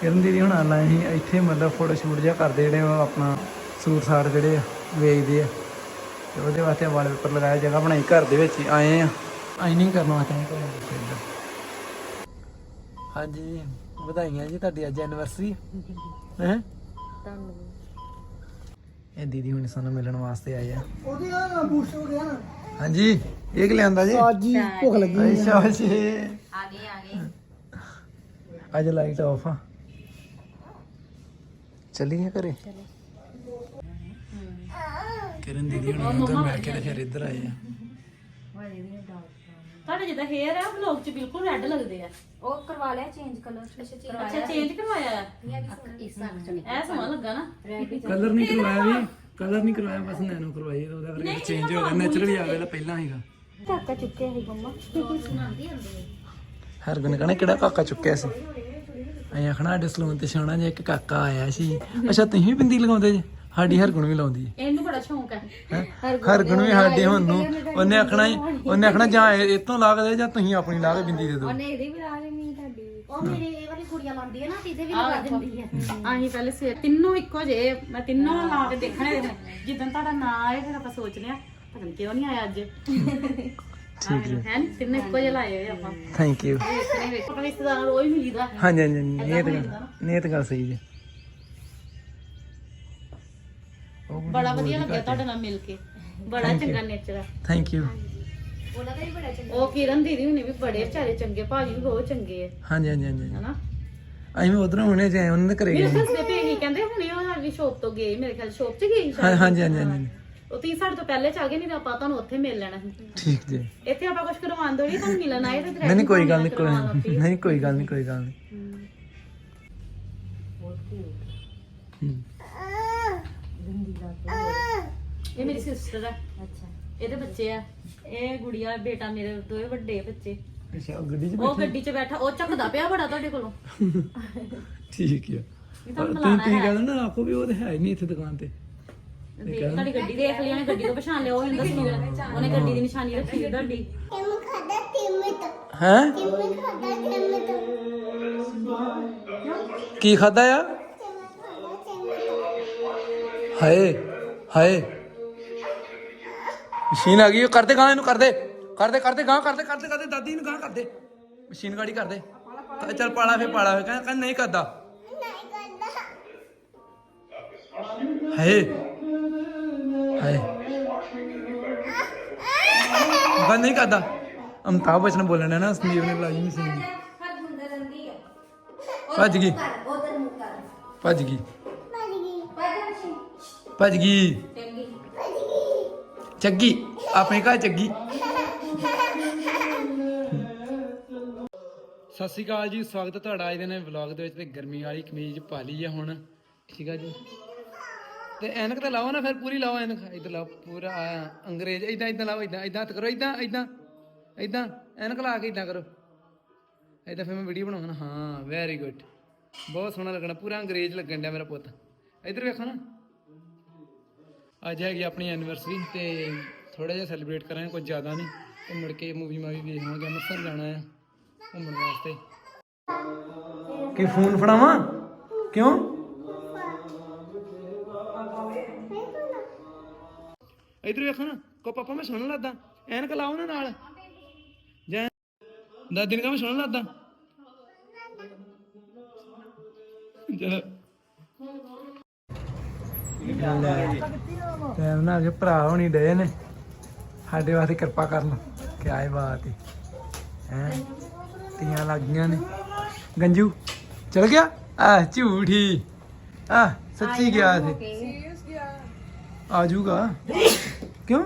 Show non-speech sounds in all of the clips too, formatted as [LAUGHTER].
ਕਿਰਨ ਦੀਦੀ ਹੁਣ ਆਲਾ ਅਸੀਂ ਇੱਥੇ ਮਤਲਬ ਫੋਟੋ ਸ਼ੂਟ ਜਿਹਾ ਕਰਦੇ ਜਿਹੜੇ ਉਹ ਆਪਣਾ ਸੂਟ ਸਾਟ ਜਿਹੜੇ ਵੇਚਦੇ ਆ। ਤੇ ਉਹਦੇ ਵਾਸਤੇ ਵਾਲਪੇਪਰ ਲਗਾਇਆ ਜਗ੍ਹਾ ਬਣਾਈ ਘਰ ਦੇ ਵਿੱਚ ਹੀ ਆਏ ਆ। ਆਈਨਿੰਗ ਕਰਨ ਵਾਸਤੇ ਆਏ ਘਰ ਦੇ ਵਿੱਚ। ਹਾਂਜੀ ਵਧਾਈਆਂ ਜੀ ਤੁਹਾਡੀ ਅੱਜ ਐਨਵਰਸਰੀ ਹੈ? ਇਹ ਦੀਦੀ ਹੁਣ ਸਾਨੂੰ ਮਿਲਣ ਵਾਸਤੇ ਆਏ ਆ। ਉਹਦੇ ਆ ਬੂਸਟ ਹੋ ਗਿਆ ਨਾ। ਹਾਂਜੀ ਇਹ ਕਿ ਲਿਆਂਦਾ ਜੀ? ਅੱਜ ਹੀ ਭੁੱਖ ਲੱਗੀ ਅੱਛਾ ਜੀ। ਆ ਗਏ ਆ ਗਏ। ਅੱਜ ਲਾਈਟ ਆਫ ਆ। ਚੱਲੀਏ ਘਰੇ? ਕਿਰਨ ਦੀਦੀ ਹੁਣ ਅੰਦਰ ਮਿਲ ਕੇ ਤੇ ਫਿਰ ਇੱਧਰ ਆਏ ਆ। ਤੁਹਾਡੇ ਜਿੱਦਾਂ ਹੇਅਰ ਆ ਵਲੌਗ 'ਚ ਬਿਲਕੁਲ ਰੈੱਡ ਲੱਗਦੇ ਆ। ਉਹ ਕਰਵਾ ਲਿਆ ਚੇਂਜ ਕਲਰ ਅੱਛਾ ਅੱਛਾ ਚੇਂਜ ਕਰਵਾਇਆ ਆ? ਇਸ ਨਾਲ ਚੁਣੀ ਇਹ ਸੋਹਣਾ ਲੱਗਾ ਨਾ। ਕਲਰ ਨਹੀਂ ਕਰਵਾਇਆ ਵੀ ਕਲਰ ਨਹੀਂ ਕਰਵਾਇਆ ਬਸ ਨੈਨੋ ਕਰਵਾਈ ਆ, ਉਹਦਾ ਕਰਕੇ ਚੇਂਜ ਹੋ ਗਿਆ। ਨੈਚੁਰਲੀ ਆ ਗਿਆ ਪਹਿਲਾਂ ਸੀਗਾ। ਕਾਕਾ ਚੁੱਕਿਆ ਸੀ ਮੰਮਾ। ਹਰਗੁਣ ਕਹਣਾ ਕਿਹੜਾ ਕਾਕਾ ਚੁੱਕਿਆ ਸੀ? ਅਸੀਂ ਆਖਣਾ ਸਾਡੇ ਸਲੂਨ ਤੇ ਸੋਹਣਾ ਜਿਹਾ ਇੱਕ ਕਾਕਾ ਆਇਆ ਸੀ। ਅੱਛਾ ਤੁਸੀਂ ਵੀ ਬਿੰਦੀ ਲਗਾਉਂਦੇ ਜੀ? ਸਾਡੀ ਹਰਗੁਣ ਵੀ ਲਾਉਂਦੀ ਹੈ। ਇਹਨੂੰ ਬੜਾ ਸ਼ੌਂਕ ਹੈ। ਹੈਂ? ਹਰਗੁਣ ਵੀ ਸਾਡੇ ਹੁਣ ਨੂੰ ਉਹਨੇ ਆਖਣਾ ਹੀ ਉਹਨੇ ਆਖਣਾ ਜਾਂ ਇਹ ਤੋਂ ਲਾ ਕੇ ਦੇ ਜਾਂ ਤੁਸੀਂ ਆਪਣੀ ਲਾ ਕੇ ਬਿੰਦੀ ਦੇ ਦਿਓ। ਉਹਨੇ ਇਹਦੀ ਵੀ ਲਾ ਲੈਣੀ ਤੁਹਾਡੀ। ਉਹ ਮੇਰੇ ਇਹ ਵਾਲੀ ਕੁੜੀਆਂ ਲਾਉਂਦੀ ਹੈ ਨਾ ਤੇ ਇਹਦੇ ਵੀ ਲਗਾ ਦਿੰਦੀ ਹੈ। ਆਹੀ ਪਹਿਲੇ ਸਵੇਰ ਤਿੰਨੋਂ ਇੱਕੋ ਜੇ ਮੈਂ ਤਿੰਨੋਂ ਲਾ ਕੇ ਦੇਖਣੇ ਨੇ। ਜਿੱਦਾਂ ਤੁਹਾਡਾ ਨਾਂ ਆਏ ਫਿਰ ਆਪਾਂ ਸੋਚਦੇ ਆ ਪਤਾ ਨੀ ਕਿਉਂ ਨਹੀਂ ਆਇਆ ਅੱਜ। ਠੀਕ ਹੈ ਹੈ ਤਿੰਨੋਂ ਇੱਕੋ ਜਿਹੇ ਲਾਏ ਹੋਏ ਆਪਾਂ। ਥੈਂਕ ਯੂ ਵੇਖਣੇ ਵੇਖ। ਆਪਾਂ ਰਿਸ਼ਤੇਦਾਰਾਂ ਨੂੰ ਰੋਜ਼ ਮਿਲੀਦਾ। ਹਾਂਜੀ ਹਾਂਜੀ ਹਾਂਜੀ, ਇਹ ਤਾਂ ਗੱਲ ਨਹੀਂ ਇਹ ਤਾਂ ਗੱਲ ਸਹੀ ਜੀ। ਬੜਾ ਵਧੀਆ ਲੱਗਿਆ ਤੁਹਾਡੇ ਨਾਲ ਮਿਲ ਕੇ। ਬੜਾ ਚੰਗਾ ਨੇਚਰ ਆ। ਥੈਂਕ ਯੂ ਉਹਦਾ ਤਾਂ ਵੀ ਬੜਾ ਚੰਗਾ। ਉਹ ਕਿਰਨ ਦੀਦੀ ਹੁਣੇ ਵੀ ਬੜੇ ਵਿਚਾਰੇ ਚੰਗੇ ਭਾਜੀ ਵੀ ਬਹੁਤ ਚੰਗੇ ਆ। ਹਾਂਜੀ ਹਾਂਜੀ ਹਾਂਜੀ। ਹਨਾ? ਅਸੀਂ ਉਧਰੋਂ ਹੁਣੇ ਜਾਏ ਉਹਨਾਂ ਦੇ ਘਰੇ ਮੇਰੇ ਗਏ। ਦੱਸਦੇ ਪਏ ਸੀ ਕਹਿੰਦੇ ਹੁਣੇ ਉਹ ਸਾਡੀ ਸ਼ੋਪ ਤੋਂ ਗਏ ਮੇਰੇ ਖਿਆਲ ਸ਼ੋਪ 'ਚ ਗਏ ਸੀ ਹਾਂ ਸ਼ਾਇਦ। ਹਾਂਜੀ ਹਾਂਜੀ ਹਾਂਜੀ। ਉਹ ਤੀ ਸਾਡੇ ਤੋਂ ਪਹਿਲੇ ਚੱਲ ਗਏ ਨਹੀਂ ਤਾਂ ਆਪਾਂ ਤੁਹਾਨੂੰ ਉੱਥੇ ਮਿਲ ਲੈਣਾ ਸੀ। ਠੀਕ ਜੀ। ਇੱਥੇ ਆਪਾਂ ਕੁਝ ਕਰਵਾਉਣ ਦੋੜੀ ਤੁਹਾਨੂੰ ਮਿਲਣ ਆਏ ਤੇ ਨਹੀਂ ਨਹੀਂ ਕੋਈ ਗੱਲ ਨਹੀਂ ਕੋਈ ਨਹੀਂ ਕੋਈ ਗੱਲ ਨਹੀਂ ਕੋਈ ਗੱਲ ਨਹੀਂ। ਹੂੰ। ਇਹ ਮੇਰੀ ਸਿਸਟਰ ਹੈ ਅੱਛਾ। ਇਹਦੇ ਬੱਚੇ ਆ। ਇਹ ਗੁੜੀਆ ਬੇਟਾ ਮੇਰੇ ਦੋਵੇਂ ਵੱਡੇ ਬੱਚੇ। ਅੱਛਾ ਉਹ ਗੱਡੀ 'ਚ ਉਹ ਗੱਡੀ 'ਚ ਬੈਠਾ ਉਹ ਚੱਕਦਾ ਪਿਆ ਬੜਾ ਤੁਹਾਡੇ ਕੋਲੋਂ। ਠੀਕ ਆ। ਤੁਹਾਨੂੰ ਤੁਸੀਂ ਤੁਸੀਂ ਹੈ। ਕਹਿੰਦੇ ਨਾ ਆਖੋ ਵੀ ਉਹ ਤਾਂ ਹੈ ਹੀ ਨਹੀਂ ਇੱਥੇ ਦੁਕਾਨ ਤੇ। ਦੇਖ ਤੁਹਾਡੀ ਗੱਡੀ ਦੇਖ ਲਈ ਉਹਨੇ ਗੱਡੀ ਤੋਂ ਪਛਾਣ ਲਿਆ ਉਹ ਇਹਨੂੰ ਦੱਸੂਗਾ ਉਹਨੇ ਗੱਡੀ ਦੀ ਨਿਸ਼ਾਨੀ ਰੱਖੀ ਹੈ ਤੁਹਾਡੀ। ਹੈ? ਕੀ ਖਾਦਾ ਆ? ਹਾਏ ਹਾਏ। ਮਸ਼ੀਨ ਆ ਗਈ ਉਹ ਕਰਦੇ ਗਾਂ ਇਹਨੂੰ ਕਰਦੇ। ਕਰਦੇ ਕਰਦੇ ਗਾਂ ਕਰਦੇ ਕਰਦੇ ਕਰਦੇ ਦਾਦੀ ਨੂੰ ਗਾਂ ਕਰਦੇ। ਮਸ਼ੀਨ ਗਾੜੀ ਕਰਦੇ। ਤਾਂ ਚੱਲ ਪਾਲਾ ਫੇ ਪਾਲਾ ਫੇ ਕਹਿੰਦਾ ਕਹਿੰਦਾ ਨਹੀਂ ਕਰਦਾ ਹਾਏ। ਹਾਏ। ਕਹਿੰਦਾ ਨਹੀਂ ਕਰਦਾ। ਅਮਤਾਬ ਬਚਨ ਬੋਲਣਾ ਨਾ, ਸੰਦੀਪ ਨੇ ਬੁਲਾਈ ਮਸ਼ੀਨ ਦੀ ਭੱਜ ਗਈ। ਭੱਜ ਗਈ। ਭੱਜ ਗਈ। ਚੱਗੀ। ਆਪਣੇ ਘਰ ਚੱਗੀ। ਸਤਿ ਸ਼੍ਰੀ ਅਕਾਲ ਜੀ, ਸਵਾਗਤ ਹੈ ਤੁਹਾਡਾ ਅੱਜ ਦੇ ਨਵੇਂ ਵਲੌਗ ਦੇ ਵਿੱਚ ਤੇ ਗਰਮੀ ਵਾਲੀ ਕਮੀਜ਼ ਪਾ ਲਈ ਹੈ ਹੁਣ। ਠੀਕ ਆ ਜੀ। ਤੇ ਐਨਕ ਤਾਂ ਲਾਓ ਨਾ ਫਿਰ, ਪੂਰੀ ਲਾਓ ਐਨਕ। ਇਧਰ ਲਾਓ, ਪੂਰਾ ਅੰਗਰੇਜ਼ ਇਦਾਂ ਇਦਾਂ ਲਾਓ ਇਦਾਂ ਇਦਾਂ ਕਰੋ ਇਦਾਂ ਇਦਾਂ ਇਦਾਂ ਐਨਕ ਲਾ ਕੇ ਇਦਾਂ ਕਰੋ। ਇਦਾਂ ਫਿਰ ਮੈਂ ਵੀਡੀਓ ਬਣਾਉਣਾ ਹਾਂ ਵੈਰੀ ਗੁੱਡ ਬਹੁਤ ਸੋਹਣਾ ਲੱਗਣਾ, ਪੂਰਾ ਅੰਗਰੇਜ਼ ਲੱਗਣ ਡਿਆ ਮੇਰਾ ਪੁੱਤ। ਇਧਰ ਵੇਖੋ ਨਾ। ਅੱਜ ਹੈਗੀ ਆਪਣੀ ਐਨੀਵਰਸਰੀ ਤੇ ਥੋੜਾ ਜਿਹਾ ਸੈਲੀਬ੍ਰੇਟ ਕਰਾਂਗੇ, ਕੁਝ ਜ਼ਿਆਦਾ ਨਹੀਂ। ਤੇ ਮੁੜ ਕੇ ਮੂਵੀ ਮਾਵੀ ਵੇਖਾਂਗੇ ਅੰਮ੍ਰਿਤਸਰ ਜਾਣਾ ਆ ਘੁੰਮਣ ਵਾਸਤੇ। ਕੀ ਫੋਨ ਫੜਾਵਾਂ? ਕਿਉਂ? ਇਧਰ ਵੇਖੋ ਨਾ ਕੋ ਪਾਪਾ ਮੈਂ ਸੁਣਨ ਲੱਦਾ ਐਨਕ ਲਾਓ ਨਾ ਨਾਲ। ਜੈ ਦਾਦੀ ਨੇ ਕਹਾ ਮੈਂ ਸੁਣਨ ਲੱਦਾ ਚਲੋ। ਟਾਈਮ ਨਾਲ ਅਜੇ ਭਰਾ ਹੋਣੀ ਡਏ ਨੇ ਸਾਡੇ ਵਾਸਤੇ ਕਿਰਪਾ ਕਰਨ ਕਿ ਆਏ ਬਾਤ ਹੈ ਹੈ? ਤੀਆਂ ਲੱਗ ਗਈਆਂ ਨੇ। ਗੰਜੂ ਚਲ ਗਿਆ? ਆ ਝੂਠੀ ਆ ਸੱਚੀ ਗਿਆ ਸੀ। ਆ ਜਾਊਗਾ ਕਿਉਂ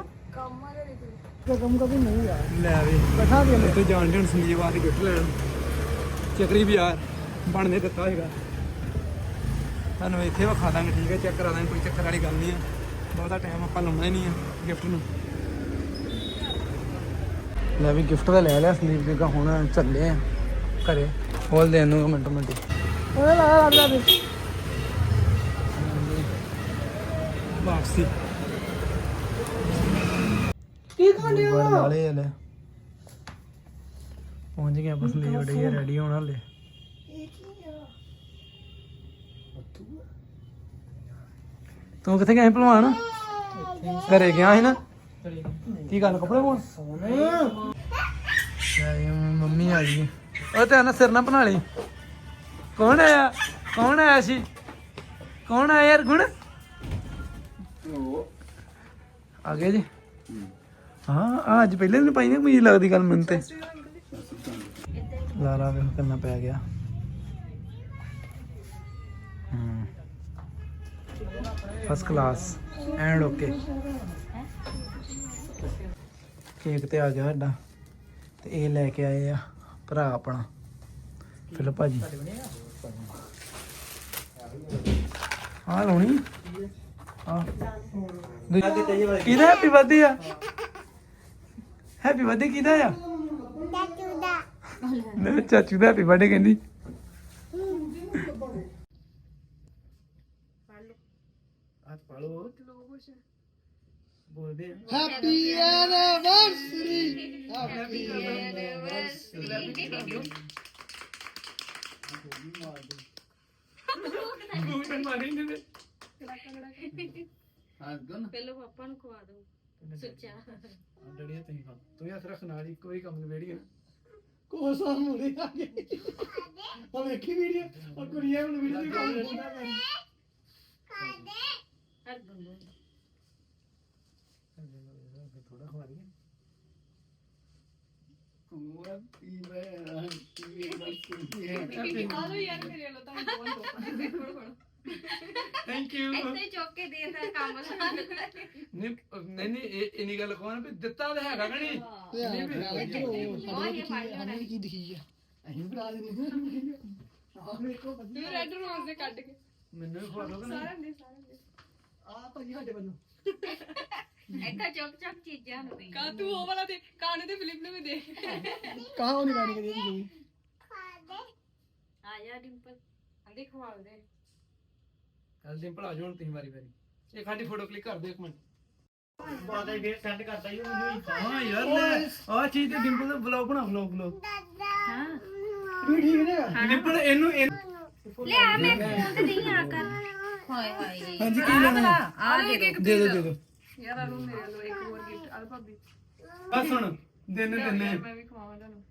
ਕੰਮ ਕਭੀ ਨਹੀਂ ਆ। ਲੈ ਵੇ। ਇਕੱਠਾ ਵੀ ਲੈ ਤੇ ਜਾਣ ਜਾਣ ਸੰਜੀਵ ਆ ਕੇ ਲੈਣ। ਚੱਕਰੀ ਵੀ ਯਾਰ ਬਣਨੇ ਦਿੱਤਾ ਹੋਏਗਾ ਤੁਹਾਨੂੰ ਇੱਥੇ ਵਿਖਾ ਦਾਂਗੇ ਠੀਕ ਹੈ? ਚੈੱਕ ਕਰਾ ਦਾਂਗੇ ਕੋਈ ਚੱਕਰ ਵਾਲੀ ਗੱਲ ਨਹੀਂ ਆ। ਬਹੁਤਾ ਟਾਈਮ ਆਪਾਂ ਲਾਉਣਾ ਹੀ ਨਹੀਂ ਆ ਗਿਫਟ ਨੂੰ। ਲੈ ਵੀ ਗਿਫਟ ਦਾ ਲੈ ਲਿਆ ਸੰਦੀਪ ਜੀ ਹੁਣ ਚੱਲੇ ਆ ਘਰੇ। ਵਾਪਸੀ। ਕੀ ਖਾਂਦੇ ਲੈ। ਪਹੁੰਚ ਗਏ ਰੈਡੀ ਹੋਣ ਵਾਲੇ। ਤੂੰ ਕਿੱਥੇ ਗਿਆ ਸੀ ਭਲਵਾਨ? ਘਰੇ ਗਿਆ ਸੀ ਨਾ? ਕੀ ਗੱਲ ਕੱਪੜੇ ਪਾਉਣ? ਸੋਨੇ ਮੰਮੀ ਆ ਗਈ। ਉਹ ਤੇ ਨਾ ਸਿਰ ਨਾ ਬਣਾ ਲਈ। ਕੌਣ ਆਇਆ? ਕੌਣ ਆਇਆ ਸੀ? ਕੌਣ ਆਇਆ ਯਾਰ ਗੁਣ? ਆ ਗਏ ਜੀ। ਹਾਂ, ਆਹ ਅੱਜ ਪਹਿਲੇ ਦਿਨ ਪਾਈ ਨਾ ਕਮੀਜ਼ ਲੱਗਦੀ ਗੱਲ ਮੈਨੂੰ ਤੇ। ਲਾਰਾ ਵੇਖ ਕਿੰਨਾ ਪੈ ਗਿਆ। ਹੂੰ। First class and okay cake ਤੇ ਆ ਗਿਆ ਸਾਡਾ। ਤੇ ਇਹ ਲੈ ਕੇ ਆਏ ਆ ਭਰਾ ਆਪਣਾ। ਫਿਲ ਭਾਜੀ। ਆ ਲਾਉਣੀ। ਕਿਹਦਾ ਹੈਪੀ ਬਰਥਡੇ ਆ? ਹੈਪੀ ਬਰਥਡੇ ਕਿਹਦਾ ਆ? ਨਾ ਚਾਚੂ ਦਾ ਹੈਪੀ ਬਰਥਡੇ ਕਹਿੰਦੀ। ਬੋਲਦੇ ਆ। Happy anniversary. ਗੂਗਲ ਮਾਰੀ ਨੇ। ਹਾਂ ਗਨ ਪਹਿਲਾਂ ਪਾਪਾ ਨੂੰ ਖਵਾ ਦੋ ਸੁੱਚਾ ਡੜੀਆਂ ਤੁਸੀਂ ਖਾ ਤੂੰ ਹੱਥ ਰੱਖ ਨਾਲ ਹੀ ਕੋਈ ਕੰਮ ਨਿਬੇੜੀ ਨਾ ਕੋਸਾ ਮੁੰਡੇ ਆ ਗਏ ਉਹ ਵੇਖੀ ਵੀਡੀਓ ਉਹ ਕੁੜੀਆਂ ਨੂੰ ਵੀਡੀਓ ਕਾਲ ਕਰਦਾ। ਮੈਂ ਹਰ ਗੁੰਨੂ ਥੋੜਾ ਖਵਾ ਦਈਏ। [LAUGHS] ਥੈਂਕ ਯੂ ਇੱਥੇ ਚੁੱਕ ਕੇ ਦੇ ਤਾ ਕੰਮ ਨਹੀਂ ਨਹੀਂ ਨਹੀਂ ਇਹ ਇਨੀ ਗੱਲ ਕੋਣ ਵੀ ਦਿੱਤਾ ਤਾਂ ਹੈਗਾ ਕਿ ਨਹੀਂ? ਸਾਨੂੰ ਕੀ ਦਿਖੀ ਆ? ਅਸੀਂ ਬਣਾ ਦਿੰਦੇ ਆਹ ਵੇਖੋ ਬੰਦੇ ਰੈੱਡ ਰੋਜ਼ ਦੇ ਕੱਢ ਕੇ। ਮੈਨੂੰ ਵੀ ਖਵਾ ਦੋ ਕਿ ਨਹੀਂ ਆ ਭਾਜੀ ਸਾਡੇ ਵੱਲੋਂ। ਇੱਥੇ ਚੁੱਕ ਚੁੱਕ ਚੀਜ਼ਾਂ ਨੂੰ ਦੇ ਕਾ ਤੂੰ ਉਹ ਵਾਲਾ ਦੇ ਕਾਣੇ ਤੇ ਫਿਲਿਪ ਨੂੰ ਵੀ ਦੇ ਕਹਾਂ ਨਹੀਂ ਗਾਣੀ ਕਰੀ ਦੀ ਆ ਜਾ ਡਿੰਪਲ। ਆਂਦੀ ਖਵਾ ਦੇ। ਕੱਲ ਦਿਨ ਭਲਾ ਜੋਣ ਤੁਸੀਂ ਵਾਰੀ ਵਾਰੀ। ਇਹ ਖਾਡੀ ਫੋਟੋ ਕਲਿੱਕ ਕਰ ਦਿਓ ਇੱਕ ਮਿੰਟ। ਬਾਅਦ ਵਿੱਚ ਸੈਂਡ ਕਰਦਾ ਹੀ ਉਹ ਹਾਂ। ਯਾਰ ਲੈ ਆ ਚੀਜ਼ ਤੇ ਡਿੰਪਲ ਦਾ ਵਲੌਗ ਬਣਾ ਵਲੌਗ ਵਲੌਗ ਵੀ ਠੀਕ ਨੇ? ਡਿੰਪਲ ਇਹਨੂੰ ਇਹਨੂੰ। ਲਿਆ ਮੈਂ ਫੋਨ ਤੇ ਨਹੀਂ ਆ ਕਰ। ਹਾਏ ਹਾਏ। ਹਾਂਜੀ ਕੀ ਲੈਣਾ? ਆ ਦੇ ਦੋ ਦੇ ਦੋ ਦੇ ਦੋ। ਯਾਰ ਆ ਲੋ ਮੇਰੇ ਲੋ ਇੱਕ ਹੋਰ ਗਿਫਟ ਆ ਭਾਬੀ। ਬਸ ਹੁਣ ਦਿਨ ਦਿਨੇ। ਮੈਂ ਵੀ ਖਵਾਵਾਂ ਤੁਹਾਨੂੰ।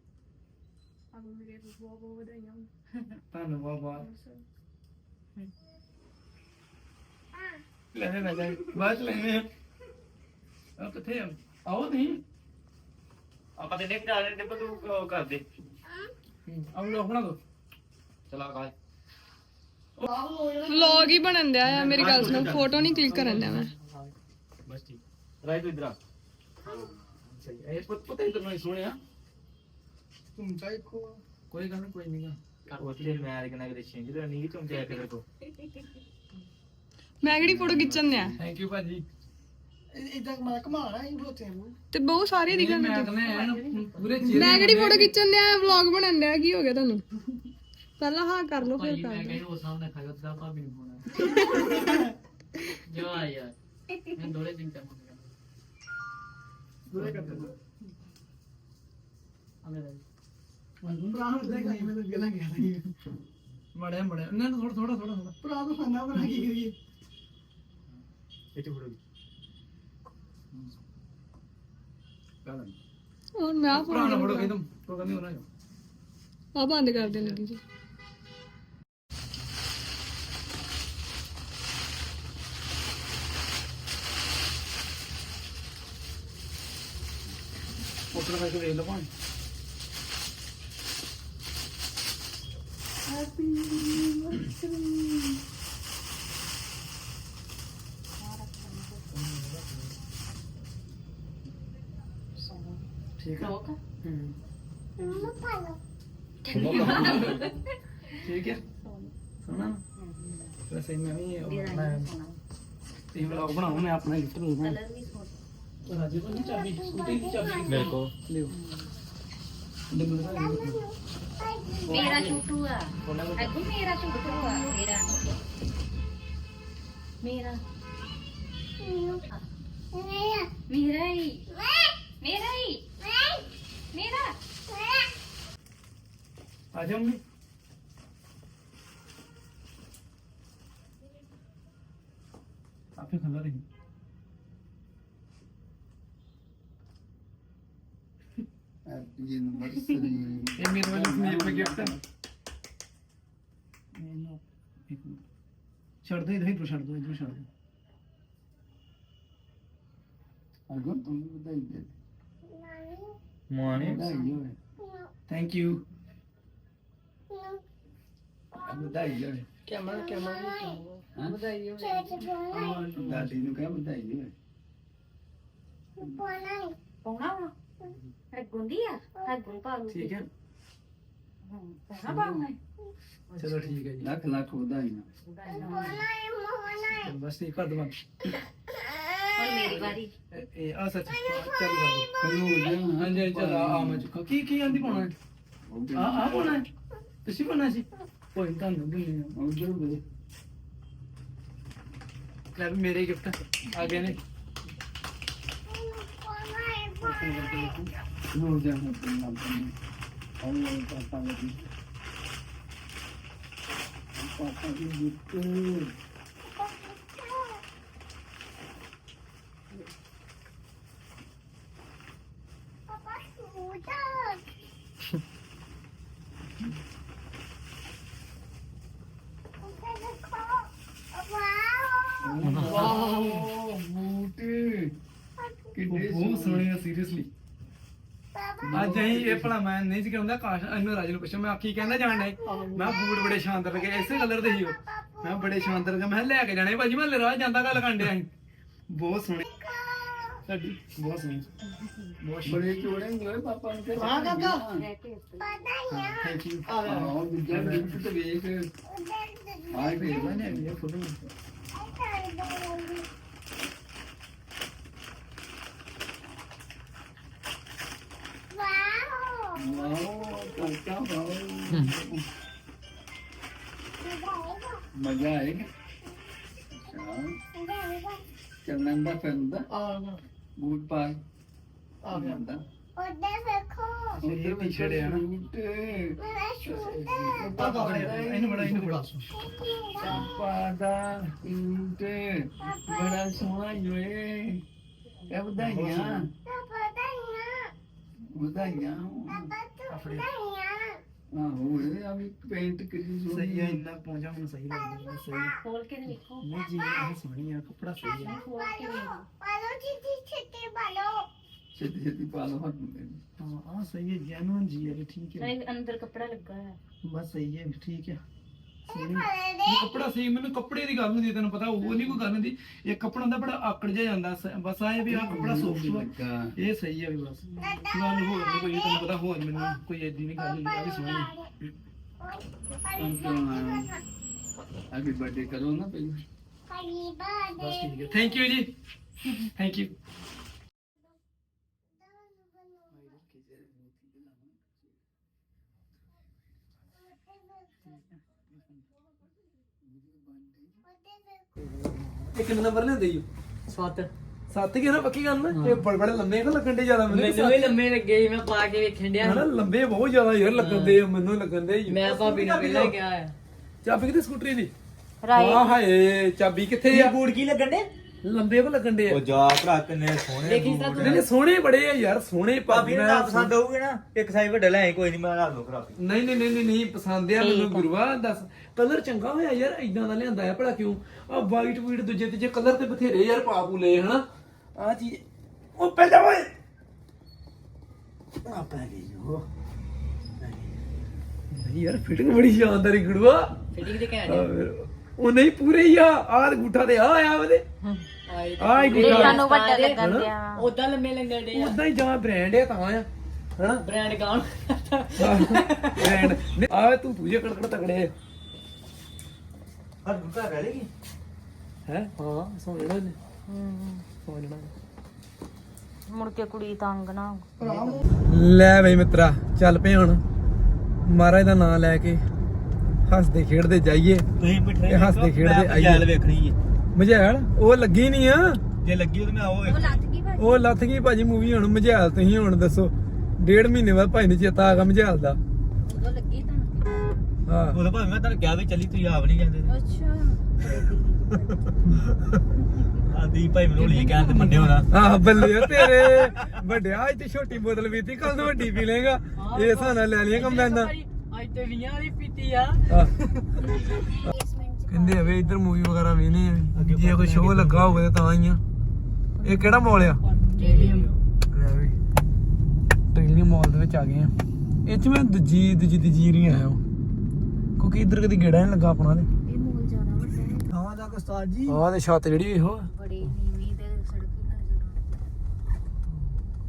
ਆ ਮੇਰੇ ਬਹੁਤ ਬਹੁਤ ਵਧਾਈਆਂ। ਧੰਨਵਾਦ ਬਾਤ ਲੈਣੇ ਨਾ ਜਾਏ ਬਾਅਦ ਚ ਲੈਣੇ ਆ। ਆ ਕਿੱਥੇ ਆ? ਆਓ ਨਹੀਂ ਆਪਾਂ ਤੇ ਨਿਕ ਜਾਣੇ ਨੇ ਤੂੰ ਉਹ ਕਰ ਦੇ ਆਪ ਲੋਕ ਬਣਾ ਦੋ। ਚਲਾ ਗਾ ਵਲੌਗ ਹੀ ਬਣਨ ਦਿਆ ਆ ਮੇਰੀ ਗੱਲ ਸੁਣੋ ਫੋਟੋ ਨਹੀਂ ਕਲਿੱਕ ਕਰਨ ਦਿਆ ਮੈਂ। ਬਸ ਠੀਕ। ਰਾਈ ਤੂੰ ਇਧਰ ਆ। ਸਹੀ ਇਹ ਪੁੱਤ ਪੁੱਤ ਇਧਰ ਨਹੀਂ ਸੁਣਿਆ ਤੁਮ ਚਾਹੇ ਕੋ ਕੋਈ ਗੱਲ ਨੀ, ਕੋਈ ਨਹੀਂ ਉੱਥੇ ਮੈਂ ਅਰਗ ਨਗਰ ਛਿੰਝ ਤੇ ਨਹੀਂ ਤੁਮ ਜਾਇਆ ਕਰੇ ਕੋ ਮੈਂ ਕਿਹੜੀ ਫੋਟੋ ਖਿੱਚਣ ਦਿਆ? ਥੈਂਕ ਯੂ ਭਾਜੀ। ਇਦਾਂ ਮੈਂ ਕਮਾਣਾ ਹੀ ਬੋਤੇ ਨੂੰ। ਤੇ ਬਹੁਤ ਸਾਰੇ ਦਿਖਣ ਮੈਂ ਕਹਿੰਦਾ ਐਨ ਪੂਰੇ ਚਿਹਰੇ ਮੈਂ ਕਿਹੜੀ ਫੋਟੋ ਖਿੱਚਣ ਦਿਆ? ਵਲੌਗ ਬਣਨ ਦਿਆ? ਕੀ ਹੋ ਗਿਆ ਤੁਹਾਨੂੰ? ਪਹਿਲਾਂ ਹਾਂ ਕਰ ਲਓ ਫਿਰ ਕਰ ਦਿਓ ਉਹ ਸਾਹਮਣੇ ਖਾਗਾ ਤਾਂ ਭਾਬੀ ਨੂੰ ਹੋਣਾ ਜੋ ਆ [LAUGHS] ਯਾਰ। ਮੈਂ ਦੋਲੇ ਦਿਨ ਤੱਕ ਹੋਣਾ ਦੂਰੇ ਕਰ ਦੇ ਅਮੇ ਭਰਾ ਨੂੰ ਦੇਖ ਮੈਂ ਤਾਂ ਗੱਲਾਂ ਕਹਿ ਰਹੀ ਮੜਿਆ ਮੜਿਆ ਨਾ ਥੋੜਾ ਥੋੜਾ ਥੋੜਾ ਥੋੜਾ ਭਰਾ ਨੂੰ ਖਾਣਾ ਬਣਾ ਕੀ ਕਰੀਏ ਹੁਣ ਮੈਂ ਆਹ ਪੁਰਾਣਾ ਫੋਟੋ ਕਿਦਮ ਪ੍ਰੋਗਰਾਮ ਹੀ ਹੋਣਾ ਹੈ ਆ ਬੰਦ ਕਰ ਦੇਣ ਲੱਗੀ ਜੀ ਫੋਟੋ ਕਰਕੇ ਵੇਖ ਲਓ ਭਾਵੇਂ ਠੀਕ ਆ ਹੂੰ ਠੀਕ ਹੈ ਸੋਨਾ ਵੈਸੇ ਮੈਂ ਵੀ ਉਹ ਮੈਂ ਇਹ ਵਲੌਗ ਬਣਾਉਂ ਮੈਂ ਆਪਣਾ ਗਿਫਟ ਦੂੰਗਾ ਰਾਜੇ ਕੋਲ ਨਹੀਂ ਚਾਬੀ ਸਕੂਟੀ ਦੀ ਚਾਬੀ ਮੇਰੇ ਕੋ ਲਿਓ ਡਿੰਗਲ ਦਾ ਮੇਰਾ ਛੋਟੂ ਆ ਅੱਗੂ ਮੇਰਾ ਛੋਟੂ ਆ ਮੇਰਾ ਮੇਰਾ ਮੇਰਾ ਹੀ ਮੇਰਾ ਹੀ ਮੇਰਾ? ਆ ਜਾ ਮੰਮੀ। ਆਪੇ ਕਲਰ ਹੀ ਹੈਪੀ ਐਨਵਰਸਰੀ ਇਹ ਮੇਰੇ ਵਾਲੀ ਸੰਦੀਪ ਦਾ ਗਿਫਟ ਹੈ। ਛੱਡ ਦੇ ਇਧਰ ਛੱਡ ਦੋ ਇਧਰ ਛੱਡ ਦੋ। ਅਗਰ ਤੂੰ ਵਧਾਈ ਦੇ। ਮਾਣੇ ਵਧਾਈ ਥੈਂਕ ਯੂ ਵਧਾਈ ਹੋਵੇ ਕੈਮਰਾ ਕੈਮਰਾ ਵਧਾਈ ਹੋਵੇ ਦਾਦੀ ਨੂੰ ਕਹਿ ਵਧਾਈ ਹੋਵੇ ਪਾਉਣਾ ਵਾ ਹੱਗੁੰ ਦੀ ਆ ਹੱਗੁੰ ਪਾ ਲੂ ਠੀਕ ਹੈ ਪਾਉਣਾ ਪਾਉਣਾ ਚਲੋ ਠੀਕ ਹੈ ਜੀ ਲੱਖ ਲੱਖ ਵਧਾਈਆਂ ਚਲ ਬਸ ਠੀਕ ਕਰ ਦਵਾਂ ਮੇਰੀ ਵਾਰੀ। ਇਹ ਆ ਸੱਚ ਚੱਲ ਜਾ ਹਾਂਜੀ ਚੱਲ ਆ ਮੈਂ ਚੁੱਕਾ। ਕੀ ਕੀ ਆਂਦੀ ਪਾਉਣਾ ਹੈ? ਆ ਆ ਪਾਉਣਾ ਹੈ? ਤੁਸੀਂ ਪਾਉਣਾ ਸੀ? ਕੋਈ ਤੁਹਾਨੂੰ ਦਿੰਦੇ ਆ ਉਧਰ ਬਲੇ ਲੈ ਮੇਰੇ ਗਿਫਟ ਆ। ਗਏ ਨੇ। ਹੋ ਜਾ ਆਪਣੇ ਨਾਲ ਆਉਂ ਪਾਪਾ ਲੱਗੀ ਪਾਪਾ ਦੀ ਗਿਫਟ ਵਾਓ ਬੂਟੇ ਕਿੱਡੇ ਬਹੁਤ ਸੋਹਣੇ ਆ ਸੀਰੀਅਸਲੀ ਅੱਜ ਅਸੀਂ ਇਹ ਭਲਾ ਮੈਂ ਨਹੀਂ ਸੀ ਕਹਿੰਦਾ ਕਾਸ਼ ਇਹਨੂੰ ਰਾਜ ਨੂੰ ਪੁੱਛਿਆ। ਮੈਂ ਆਖੀ ਕਹਿੰਦਾ ਜਾਣ ਡਿਆ ਸੀ। ਮੈਂ ਬੂਟ ਬੜੇ ਸ਼ਾਨਦਾਰ ਲੱਗੇ ਇਸੇ ਕਲਰ ਦੇ ਸੀ ਉਹ। ਮੈਂ ਬੜੇ ਸ਼ਾਨਦਾਰ ਲੱਗੇ। ਮੈਂ ਲੈ ਕੇ ਜਾਣੇ। ਭਾਜੀ ਮੈਂ ਰਾਹ ਜਾਂਦਾ ਗੱਲ ਕੰਡਿਆ ਸੀ। ਬਹੁਤ ਸੋਹਣੇ। ਸਾਡੀ ਬਹੁਤ ਸੋਹਣੀ। ਬਹੁਤ ਬੜੇ ਚੋੜੇ ਹੋਏ ਪਾਪਾ ਨੂੰ ਹਾਂ ਕਾਕਾ। ਥੈਂਕ ਯੂ ਆਹ ਦੂਜਾ ਗਿਫਟ ਤੇ ਵੇਖ। ਆਈ ਵੇਖ ਲੈ ਨੇ ਇਹ ਫੋਟੋ ਵਾਓ ਕਾਕਾ ਵਾਓ ਮਜ਼ਾ ਆਏਗਾ ਅੱਛਾ ਚੰਨਨ ਦਾ ਫਿਰਦਾ ਆ ਬੂਟ ਪਾ ਆ ਗਿਆ ਜਾਂਦਾ ਇਹ ਟੀ-ਸ਼ਰਟ ਆ। ਨਾ ਇਹਨੂੰ ਬੜਾ ਇਹਨੂੰ ਬੜਾ ਪਾਦਾ ਇੰਤੇ ਬੜਾ ਸੋਹਣਾ ਯੋਏ ਇਹ ਵਧਾਈਆਂ। ਵਧਾਈਆਂ। ਆਹੋ ਇਹ ਆ ਵੀ ਪੇਂਟ ਕਿੰਨੀ ਸਹੀ ਹੈ ਇੰਨਾ ਪਹੁੰਚਾ ਮੈਨੂੰ ਸਹੀ ਲੱਗਦਾ ਹੈ, ਸਹੀ। ਖੋਲ ਕੇ ਤੇ ਵੇਖੋ। ਨਹੀਂ ਜੀ ਇਹ ਸੋਹਣੀ ਆ ਕੱਪੜਾ ਸਹੀ ਹੈ ਖੋਲ ਕੇ ਵੇਖੋ ਛੇਤੀ ਛੇਤੀ ਪਾ ਲਓ ਹੱਥ ਨੂੰ। ਹਾਂ ਆ ਸਹੀ ਹੈ ਜੈਨੂਨ ਜੀ ਹੈ ਠੀਕ ਹੈ। ਨਾਲੇ ਅੰਦਰ ਕੱਪੜਾ ਲੱਗਾ ਹੈ ਬਸ ਸਹੀ ਹੈ ਠੀਕ ਹੈ। ਸਹੀ ਹੈ। ਇਹ ਕੱਪੜਾ ਸਹੀ ਮੈਨੂੰ ਕੱਪੜੇ ਦੀ ਗੱਲ ਨਹੀਂ ਤੈਨੂੰ ਪਤਾ ਉਹ ਨਹੀਂ ਕੋਈ ਗੱਲ ਨਹੀਂ ਇਹ ਕੱਪੜਾ ਹੁੰਦਾ ਬੜਾ ਆਕੜ ਜਿਹਾ ਜਾਂਦਾ ਸ- ਬਸ ਆਏ ਵੀ ਆ ਕੱਪੜਾ ਸੋਫਟ ਵਾ ਲੱਗਾ। ਇਹ ਸਹੀ ਹੈ ਵੀ ਬਸ। ਗੱਲ ਹੋਰ ਨਹੀਂ ਕੋਈ ਤੈਨੂੰ ਪਤਾ ਹੋਰ ਮੈਨੂੰ ਕੋਈ ਐਡੀ ਨਹੀਂ ਗੱਲ ਆ ਵੀ ਸੋਹਣੀ। ਹੈਪੀ ਬਰਥਡੇ ਕਰੋ ਨਾ ਪਹਿਲਾਂ। ਬਸ ਠੀਕ ਹੈ। ਥੈਂਕ ਯੂ ਜੀ। ਥੈਂਕ ਯੂ ਇੱਕ ਨੰਬਰ ਲੈਂਦੇ ਹੀ ਸੱਤ। ਸੱਤ ਕੀ ਨਾ ਪੱਕੀ ਗੱਲ ਨਾ? ਇਹ ਬੜੇ ਬੜੇ ਲੰਮੇ ਨਾ ਲੱਗਣ ਦੇ ਜ਼ਿਆਦਾ ਮੈਨੂੰ ਮੈਨੂੰ ਵੀ ਲੰਮੇ ਲੱਗੇ ਸੀ, ਮੈਂ ਪਾ ਕੇ ਵੇਖਣ ਡਿਆ ਹਨਾ ਲੰਬੇ ਬਹੁਤ ਜ਼ਿਆਦਾ ਯਾਰ ਲੱਗਣ ਦੇ ਮੈਨੂੰ ਲੱਗਣ ਦੇ ਮੈਂ ਭਾਬੀ ਨੂੰ ਪਹਿਲਾਂ ਕਿਹਾ ਆ ਚਾਬੀ ਕਿਤੇ ਸਕੂਟਰੀ ਦੀ? ਵਾਹ ਹਾਏ ਚਾਬੀ ਕਿੱਥੇ ਆ? ਬੂਟ ਕੀ ਲੱਗਣ ਦੇ ਲੰਬੇ ਬ ਲੱਗਣ ਦੇ ਆ। ਉਹ ਜਾ ਭਰਾ ਕਿੰਨੇ ਸੋਹਣੇ ਦੇਖੀ ਨਹੀਂ ਨਹੀਂ, ਸੋਹਣੇ ਬੜੇ ਆ ਯਾਰ ਸੋਹਣੇ ਭਾਬੀ ਨੂੰ ਪਸੰਦ ਹੋਊਗੇ ਨਾ? ਇੱਕ ਸਾਈਜ਼ ਵੱਡਾ ਲੈ ਆਈ, ਕੋਈ ਨਹੀਂ ਮੈਂ ਰੱਖ ਲੂ ਖਰਾ ਨਹੀਂ ਨਹੀਂ ਨਹੀਂ ਨਹੀਂ, ਨਹੀਂ ਪਸੰਦ ਆ ਮੈਨੂੰ ਗੁਰੂਆ ਦੱਸ। ਕਲਰ ਚੰਗਾ ਹੋਇਆ ਯਾਰ ਇਦਾਂ ਦਾ ਲਿਆਂਦਾ ਆ ਭਲਾ ਕਿਉਂ? ਆ ਵਾਈਟ ਵੀਟ ਦੂਜੇ ਤੀਜੇ ਕਲਰ ਤੇ ਬਥੇਰੇ ਯਾਰ ਪਾਪੂ ਲਏ ਹਨਾ? ਆ ਚੀਜ਼ ਉਹ ਪੈ ਜਾ ਓਏ। ਆ ਪੈ ਗਈ ਉਹ। ਨਹੀਂ ਯਾਰ ਫਿਟਿੰਗ ਬੜੀ ਸ਼ਾਨਦਾਰ ਹੀ ਗੁਰੂਆ। ਫਿਟਿੰਗ ਤੇ ਕਹਿ ਆ। ਫਿਰ ਉਹ ਨਹੀਂ ਪੂਰੇ ਹੀ ਆ। ਆਹ ਅੰਗੂਠਾ ਤੇ ਆ ਆਇਆ ਉਹਦੇ। ਆ ਹੀ ਗੁੱਠਾ। ਸਾਨੂੰ ਵੱਡਾ ਲੱਗਣ ਦਿਆ। ਉਦਾਂ ਲੰਮੇ ਲੱਗਣ ਡੇ ਆ। ਉਦਾਂ ਹੀ ਜਾਂ ਬ੍ਰਾਂਡ ਹੈ ਤਾਂ ਆ। ਹਨਾ? ਬ੍ਰਾਂਡ ਗਾਉਣ। ਬ੍ਰਾਂਡ ਆ ਤੂੰ ਪੂਜੇ ਕੜਕੜ ਤਗੜੇ ਹਰ ਬੁੱਕਾ ਰਹਿ ਲੇਗੀ ਹੈ? ਹਾਂ ਸੋਹਣਾ ਨੇ ਸੋਹਣਾ ਮੁੜ ਕੇ ਕੁੜੀ ਤੰਗ ਨਾ ਲੈ ਬਈ ਮਿੱਤਰਾ ਚੱਲ ਪਏ ਹੁਣ। ਮਹਾਰਾਜ ਦਾ ਨਾਮ ਲੈ ਕੇ। ਹੱਸਦੇ ਖੇਡਦੇ ਜਾਈਏ। ਤੁਸੀਂ ਮਿੱਠੇ ਇਹ ਹੱਸਦੇ ਖੇਡਦੇ ਆਈਏ। ਆਈਏ ਵੇਖਣੀ ਹੈ ਮਝੈਲ ਉਹ ਲੱਗੀ ਨਹੀਂ ਆ। ਜੇ ਲੱਗੀ ਤਾਂ ਮੈਂ ਲੱਤ ਭਾਜੀ। ਉਹ ਲੱਥ ਗਈ ਭਾਜੀ ਮੂਵੀ ਹੁਣ ਮਝੈਲ ਤੁਸੀਂ ਹੁਣ ਦੱਸੋ। ਡੇਢ ਮਹੀਨੇ ਬਾਅਦ ਭਾਈ ਨੇ ਚੇਤਾ ਆ ਗਿਆ ਮਝੈਲ ਦਾ। ਉਦੋਂ ਲੱਗੀ ਤੁਹਾਨੂੰ ਹਾਂ। ਉਦੋਂ ਭਾਵੇਂ ਮੈਂ ਤੁਹਾਨੂੰ ਕਿਹਾ ਵੀ ਚੱਲੀ ਤੁਸੀਂ ਆਪ ਨਹੀਂ ਜਾਂਦੇ ਅੱਛਾ। ਆਦੀ ਭਾਈ ਮੈਨੂੰ ਲਈ ਕਹਿੰਦੇ ਮੰਨੇ ਹੋਣਾ ਆਹ ਬੱਲੇ ਆ ਤੇਰੇ। ਵੱਡਿਆ ਅੱਜ ਤੇ ਛੋਟੀ ਬੋਤਲ ਪੀਤੀ ਕੱਲ ਤੋਂ ਵੱਡੀ ਪੀ ਲੇਗਾ ਇਹ ਹਿਸਾਬ ਨਾਲ ਲੈ ਲਈਆਂ ਕੰਬਾਈਨਾਂ। ਅੱਜ ਤੇ 20 ਵਾਲੀ ਪੀਤੀ ਆ। ਆਹ। ਕਹਿੰਦੇ ਹਵੇ ਇੱਧਰ ਮੂਵੀ ਵਗੈਰਾ ਵੀ ਨਹੀਂ ਜੇ ਕੋਈ ਸ਼ੋਅ ਲੱਗਾ ਹੋਵੇ ਤਾਂ ਹੀ ਆ। ਇਹ ਕਿਹੜਾ ਮਾਲ ਆ? ਟ੍ਰੇਲਿੰਗ ਮਾਲ ਦੇ ਵਿੱਚ ਆ ਗਏ ਆ। ਇਹ ਚ ਮੈਂ ਦੂਜੀ ਦੂਜੀ ਤੀਜੀ ਰੀ ਆਇਆ ਹਾਂ ਕਿਉਂਕਿ ਇੱਧਰ ਕਦੀ ਗੇੜਾ ਨਹੀਂ ਲੱਗਾ ਆਪਣਾ ਤੇ। ਇਹ ਮੋਲ ਜ਼ਿਆਦਾ ਵੱਡਾ ਹੈ। ਖਾਵਾਂ ਦਾ ਉਸਤਾਦ ਜੀ। ਆਹ ਤੇ ਛੱਤ ਜਿਹੜੀ ਇਹੋ ਬੜੀ ਨੀਵੀਂ ਤੇ ਸੜਕ ਹੀ ਨਜ਼ਰ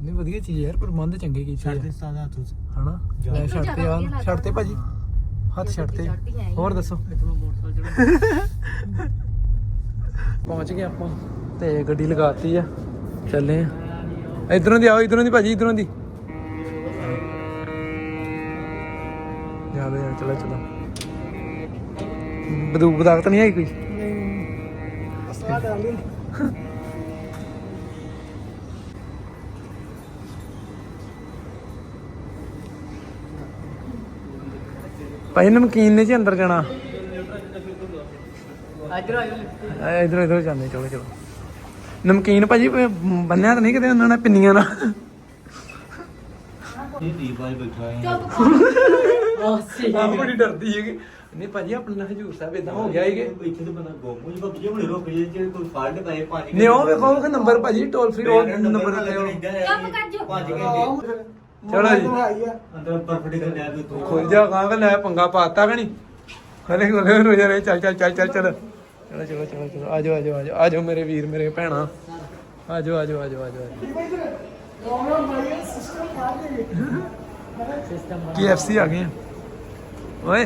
ਨਹੀਂ ਵਧੀਆ ਚੀਜ਼ ਯਾਰ ਪ੍ਰਬੰਧ ਚੰਗੇ ਕੀਤੇ ਆ ਸਾਡੇ ਸਾਦਾ ਤੂੰ ਹਨਾ? ਲੈ ਛੱਡ ਤੇ ਆ ਛੱਡ ਤੇ ਭਾਜੀ। ਹੱਥ ਛੱਡ ਤੇ। ਹੋਰ ਦੱਸੋ। ਪਹੁੰਚ ਗਏ ਆਪਾਂ ਤੇ ਗੱਡੀ ਲਗਾਤੀ ਆ। ਚੱਲੇ ਆ। ਇਧਰੋਂ ਦੀ ਆਓ ਇਧਰੋਂ ਦੀ ਭਾਜੀ ਇਧਰੋਂ ਦੀ। ਯਾਰ ਚਲੋ ਚਲੋ। ਬਦੂਕ ਬਦਾਕ ਤਾਂ ਨਹੀਂ ਆਈ ਕੋਈ? ਉਸਤਾਦ ਆ ਲਈ। ਭਾਈ ਨਮਕੀਨ ਨੇ ਜੀ ਅੰਦਰ ਜਾਣਾ? ਇਧਰ ਇਧਰ ਇਧਰ ਜਾਂਦੇ ਚਲੋ ਚਲੋ। ਨਮਕੀਨ ਭਾਜੀ ਬੰਨਿਆ ਤਾਂ ਨਹੀਂ ਕਿਤੇ ਉਹਨਾਂ ਨੇ ਪਿੰਨੀਆਂ ਨਾਲ? ਇਹ ਦੀਪ ਭਾਈ ਬੈਠਾ ਹੈ। ਆਪ ਬੜੀ ਡਰਦੀ ਹੈਗੀ। ਨਹੀਂ ਭਾਜੀ ਆਪਣੇ ਨਾਲ ਹਜੂਰ ਸਾਹਿਬ ਇਦਾਂ ਹੋ ਗਿਆ ਹੈਗੇ। ਇੱਥੇ ਤੇ ਬੰਦਾ ਗੁੰਮ ਜਾ ਬੱਬੀ ਹੁਣੇ ਰੁਕ ਜੇ ਜੇ ਕੋਈ ਫੜ ਪਏ ਪੰਜ ਨਹੀਂ ਉਹ ਵੇਖੋ ਨੰਬਰ ਭਾਜੀ ਟੋਲ ਫ੍ਰੀ ਉਹ ਨੰਬਰ ਦਿੱਤੇ ਉਹ। ਚੁੱਪ ਕਰ ਜੋ ਪੰਜ ਘੰਟੇ। ਚਲੋ ਜੀ। ਆਈ ਆ। ਅੰਦਰ ਪਰਫੈਕਟ ਕਰ ਲਿਆ ਵੀ ਤੂੰ। ਖੁੱਲ ਜਾ ਕਾਂ ਕਿ ਲੈ ਪੰਗਾ ਪਾਤਾ ਕਿ ਨਹੀਂ? ਖਲੇ ਖਲੇ ਰੋ ਜਾ ਚੱਲ ਚੱਲ ਚੱਲ ਚੱਲ ਚੱਲ। ਚਲੋ ਚਲੋ ਚਲੋ ਚਲੋ ਆਜੋ ਆਜੋ ਆਜੋ ਆਜੋ ਮੇਰੇ ਵੀਰ ਮੇਰੇ ਭੈਣਾ। ਆਜੋ ਆਜੋ ਆਜੋ ਆਜੋ KFC ਆ ਗਏ ਆ। ਓਏ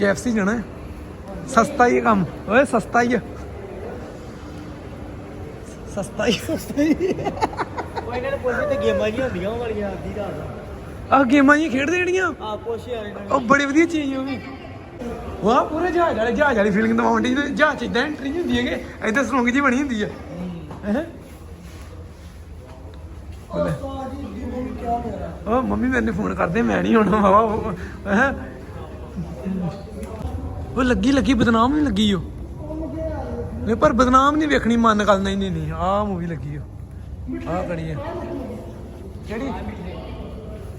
KFC ਜਾਣਾ ਹੈ? ਸਸਤਾ ਹੀ ਹੈ ਕੰਮ। ਓਏ ਸਸਤਾ ਹੀ ਹੈ ਸਸਤਾ ਹੀ ਸਸਤਾ ਹੀ। ਉਹ ਇਹਨਾਂ ਨੇ ਪੁੱਛੇ ਤੇ ਗੇਮਾਂ ਜੀ ਹੁੰਦੀਆਂ ਉਹ ਵਾਲੀਆਂ ਆਦੀ ਰਾਤ ਆ ਗੇਮਾਂ ਜੀ ਖੇਡਦੇ ਜਿਹੜੀਆਂ ਆ ਪੁੱਛ ਯਾਰ ਇਹਨਾਂ ਉਹ ਬੜੀ ਵਧੀਆ ਚੀਜ਼ ਉਹ ਵੀ। ਵਾਹ ਪੂਰੇ ਜਹਾਜ਼ ਵਾਲੇ ਜਹਾਜ਼ ਵਾਲੀ ਫੀਲਿੰਗ ਦਵਾਉਣ ਦੀ ਜਹਾਜ਼ ਚ ਇਦਾਂ ਐਂਟਰੀ ਹੁੰਦੀ ਹੈਗੇ ਇਦਾਂ ਸਰੋਂਗ ਜੀ ਬਣੀ ਹੁੰਦੀ ਹੈ। ਹੈਂ? ਮੈਨੂੰ ਉਹ ਮੰਮੀ ਮੇਰੇ ਫੋਨ ਕਰਦੇ ਮੈਂ ਨਹੀਂ ਆਉਣਾ ਵਾਵਾ ਹੈ? ਉਹ ਲੱਗੀ ਲੱਗੀ ਬਦਨਾਮ ਨਹੀਂ ਲੱਗੀ ਉਹ? ਨਹੀਂ ਪਰ ਬਦਨਾਮ ਨਹੀਂ ਵੇਖਣੀ ਮਨ ਗੱਲ ਨਹੀਂ ਨਹੀਂ ਆਹ ਮੂਵੀ ਲੱਗੀ ਉਹ। ਆਹ ਕੜੀ ਹੈ ਕਿਹੜੀ?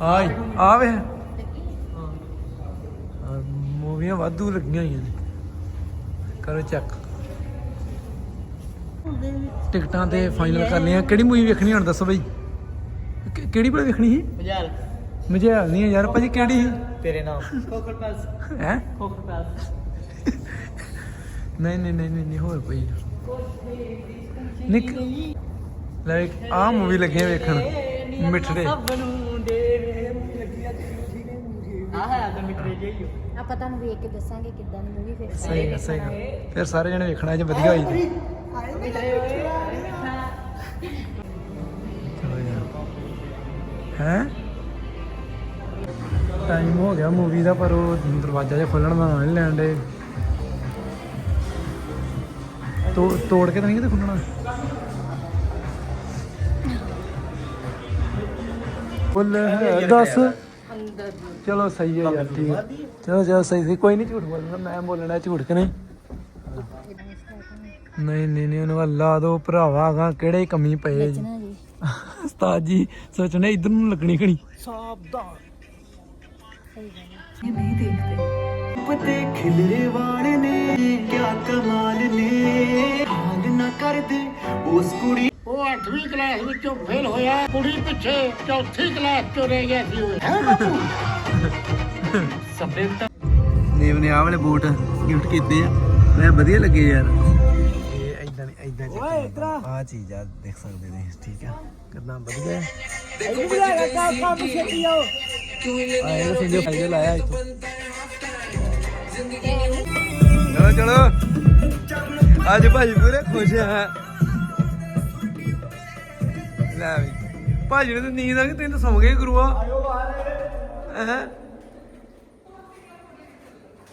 ਆਈ ਆ ਵੇ ਮੂਵੀਆਂ ਵਾਧੂ ਲੱਗੀਆਂ ਹੋਈਆਂ ਨੇ। ਕਰੋ ਚੈੱਕ ਟਿਕਟਾਂ ਤੇ ਫਾਈਨਲ ਕਰ ਲਈਆਂ ਕਿਹੜੀ ਮੂਵੀ ਵੇਖਣੀ ਹੁਣ ਦੱਸੋ ਬਈ? ਕਿਹੜੀ ਭਲਾ ਵੇਖਣੀ ਸੀ? ਮਜਾਲ ਮੁਝੇ ਹਾਲ ਨਹੀਂ ਹੈ ਯਾਰ ਭਾਜੀ ਕਿਹੜੀ ਤੇਰੇ ਨਾਮ। ਕੋਕਰ ਪਾਸ ਹੈ? ਕੋਕਰ ਪਾਸ ਨਹੀਂ ਨਹੀਂ ਨਹੀਂ ਨਹੀਂ ਨਹੀਂ, ਹੋਰ ਕੋਈ। ਨਿਕ ਲੈ ਆ ਮੂਵੀ ਲੱਗੇ ਵੇਖਣ ਮਿੱਠੜੇ। ਸਭ ਨੂੰ ਦੇ ਆ ਹੈ ਤਾਂ ਮਿੱਠੜੇ ਜਿਹੀ ਆਪਾਂ ਤੁਹਾਨੂੰ ਵੇਖ ਕੇ ਦੱਸਾਂਗੇ ਕਿੱਦਾਂ ਦੀ ਮੂਵੀ ਫਿਰ ਸਹੀ ਹੈ, ਸਹੀ ਹੈ। ਫਿਰ ਸਾਰੇ ਜਣੇ ਵੇਖਣਾ ਜੇ ਵਧੀਆ ਹੋਈ ਤੇ। ਚਲੋ ਯਾਰ। ਹੈ? ਟਾਈਮ ਹੋ ਗਿਆ ਮੂਵੀ ਦਾ ਪਰ ਉਹ ਦਰਵਾਜ਼ਾ ਜਿਹਾ ਖੋਲਣ ਦਾ ਨਾਂ ਨਹੀਂ ਲੈਣ ਦੇ। ਤੋ ਤੋੜ ਕੇ ਤਾਂ ਨਹੀਂ ਕਿਤੇ ਖੁੱਲਣਾ ਫੁੱਲ ਹੈ 10 ਚਲੋ ਸਹੀ ਹੈ ਯਾਰ ਠੀਕ। ਹੈ ਚਲੋ ਚਲੋ ਸਹੀ ਸਹੀ। ਕੋਈ ਨਹੀਂ ਝੂਠ ਬੋਲਣਾ ਮੈਂ ਬੋਲਣਾ ਝੂਠ ਕਿ ਨਹੀਂ? ਨਹੀਂ ਨਹੀਂ ਨਹੀਂ ਉਹਨੂੰ ਅੱਲਾ ਦੋ ਭਰਾਵਾ ਗਾ ਕਿਹੜੇ ਕਮੀ ਪਏ ਜੀ। ਜੀ। ਉਸਤਾਦ ਜੀ ਸੋਚਣੇ ਇਧਰ ਨੂੰ ਲੱਗਣੀ ਖਣੀ ਪਤੇ ਖਿਲਰੇ ਵਾਲ ਨੇ ਕਿਆ ਕਮਾਲ ਨੇ। ਹਾਲ ਨਾ ਕਰਦੇ ਉਸ ਕੁੜੀ 8ਵੀਂ ਕਲਾਸ ਵਿੱਚੋਂ ਫੇਲ ਹੋਇਆ ਕੁੜੀ ਪਿੱਛੇ ਚੌਥੀ ਕਲਾਸ ਚੋਂ ਰਹਿ ਗਿਆ ਸੀ ਉਹ। ਨੇਵ ਨੇ ਆਹ ਵਾਲੇ ਬੂਟ ਗਿਫਟ ਕੀਤੇ ਆ। ਮੈਂ ਵਧੀਆ ਲੱਗੇ ਯਾਰ। ਇਹ ਐਦਾਂ ਨਹੀਂ ਐਦਾਂ ਓਏ ਇਤਰਾ। ਆ ਚੀਜ਼ ਆ ਦੇਖ ਸਕਦੇ ਨੇ ਠੀਕ ਆ? ਕਿੰਨਾ ਵਧੀਆ। ਆ ਇਹ ਸਿੰਜੋ ਫਾਇਦੇ ਲਾਇਆ ਇੱਥੋਂ। ਚਲੋ ਚਲੋ। ਅੱਜ ਭਾਜੀ ਪੂਰੇ ਖੁਸ਼ ਆ। ਲੈ ਵੀ। ਭਾਜੀ ਨੂੰ ਤਾਂ ਨੀਂਦ ਆ ਗਈ ਤੈਨੂੰ ਤਾਂ ਸੌਂ ਗਏ ਗੁਰੂਆ। ਹੈ?